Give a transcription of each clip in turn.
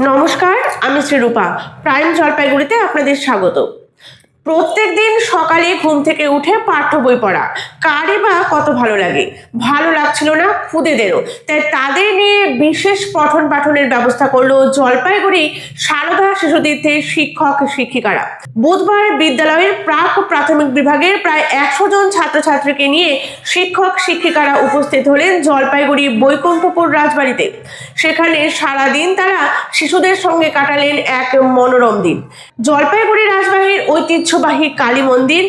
নমস্কার, আমি শ্রীরূপা প্রাইম জলপাইগুড়িতে আপনাদের স্বাগত। প্রত্যেক দিন সকালে ঘুম থেকে উঠে পাঠ্য বই পড়া। কারই বা কত ভালো লাগে? ভালো লাগছিল না, খুদেদেরও। তাই তাদের নিয়ে বিশেষ পঠন পাঠনের ব্যবস্থা করল জলপাইগুড়ি সারদা শিশুতীর্থের শিক্ষক শিক্ষিকারা। বুধবার বিদ্যালয়ের প্রাক প্রাথমিক বিভাগের প্রায় একশো জন ছাত্রছাত্রীকে নিয়ে শিক্ষক শিক্ষিকারা উপস্থিত হলেন জলপাইগুড়ি বৈকুণ্ঠপুর রাজবাড়িতে। সেখানে সারাদিন তারা শিশুদের সঙ্গে কাটালেন এক মনোরম দিন। জলপাইগুড়ি রাজবাড়ির ঐতিহ্যবাহী কালী মন্দির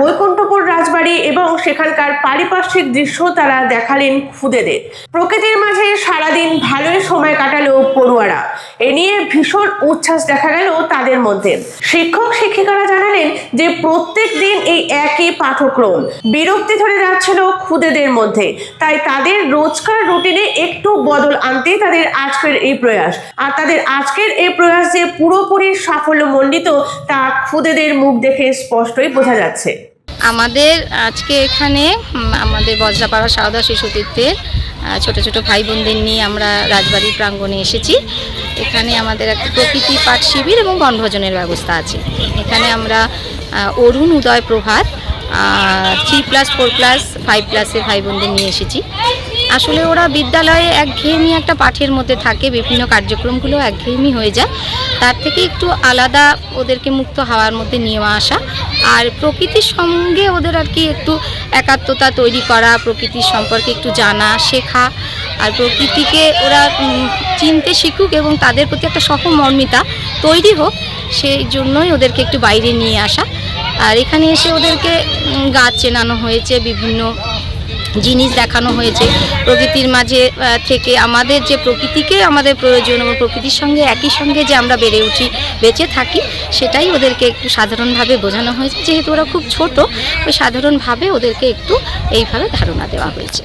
বৈকুণ্ঠপুর রাজবাড়ি এবং সেখানকার পারিপার্শ্বিক দৃশ্য তারা দেখালেন খুদেদের। প্রকৃতির মাঝে সারাদিন ভালোই সময় কাটালো পড়ুয়ারা। এ নিয়ে ভীষণ উচ্ছ্বাস দেখা গেল তাদের মধ্যে। শিক্ষক, শিক্ষিকারা জানালেন যে প্রত্যেক দিন এই একই পাঠক্রম। বিরক্তি ধরে যাচ্ছিল খুদেদের মধ্যে। তাই তাদের রোজকার রুটিনে একটু বদল আনতেই তাদের আজকের এই প্রয়াস। আর তাদের আজকের এই প্রয়াস যে পুরোপুরি সাফল্যমণ্ডিত তা খুদেদের মুখ দেখে স্পষ্টই বোঝা যাচ্ছে। আমাদের আজকে এখানে আমাদের বজ্রাপাড়া সারদা শিশুতীর্থের ছোট ছোট ভাই বোনদের নিয়ে আমরা রাজবাড়ির প্রাঙ্গণে এসেছি। এখানে আমাদের একটা প্রকৃতি পাঠ শিবির এবং বনভোজনের ব্যবস্থা আছে। এখানে আমরা Arun Uday Prabhat three plus four plus five ক্লাসের ভাই বোনদের নিয়ে এসেছি। আসলে ওরা বিদ্যালয়ে একঘেয়েমি একটা পাঠের মধ্যে থাকে, বিভিন্ন কার্যক্রমগুলো একঘেয়েমি হয়ে যায়। তার থেকে একটু আলাদা ওদেরকে মুক্ত হাওয়ার মধ্যে নিয়ে আসা। আর প্রকৃতির সঙ্গে ওদের আর কি একটু একাত্মতা তৈরি করা প্রকৃতির সম্পর্কে একটু জানা, শেখা। আর প্রকৃতিকে ওরা চিনতে শিখুক এবং তাদের প্রতি একটা সহমর্মিতা তৈরি হোক, সেই জন্যই ওদেরকে একটু বাইরে নিয়ে আসা। আর এখানে এসে ওদেরকে গাছ চেনানো হয়েছে, বিভিন্ন জিনিস দেখানো হয়েছে। প্রকৃতির মাঝে থেকে আমাদের যে প্রকৃতিকে আমাদের প্রয়োজন এবং প্রকৃতির সঙ্গে, একই সঙ্গে যে আমরা বেড়ে উঠি, বেঁচে থাকি, সেটাই ওদেরকে একটু সাধারণভাবে বোঝানো হয়েছে। যেহেতু ওরা খুব ছোট, ওই সাধারণভাবে ওদেরকে একটু এইভাবে ধারণা দেওয়া হয়েছে।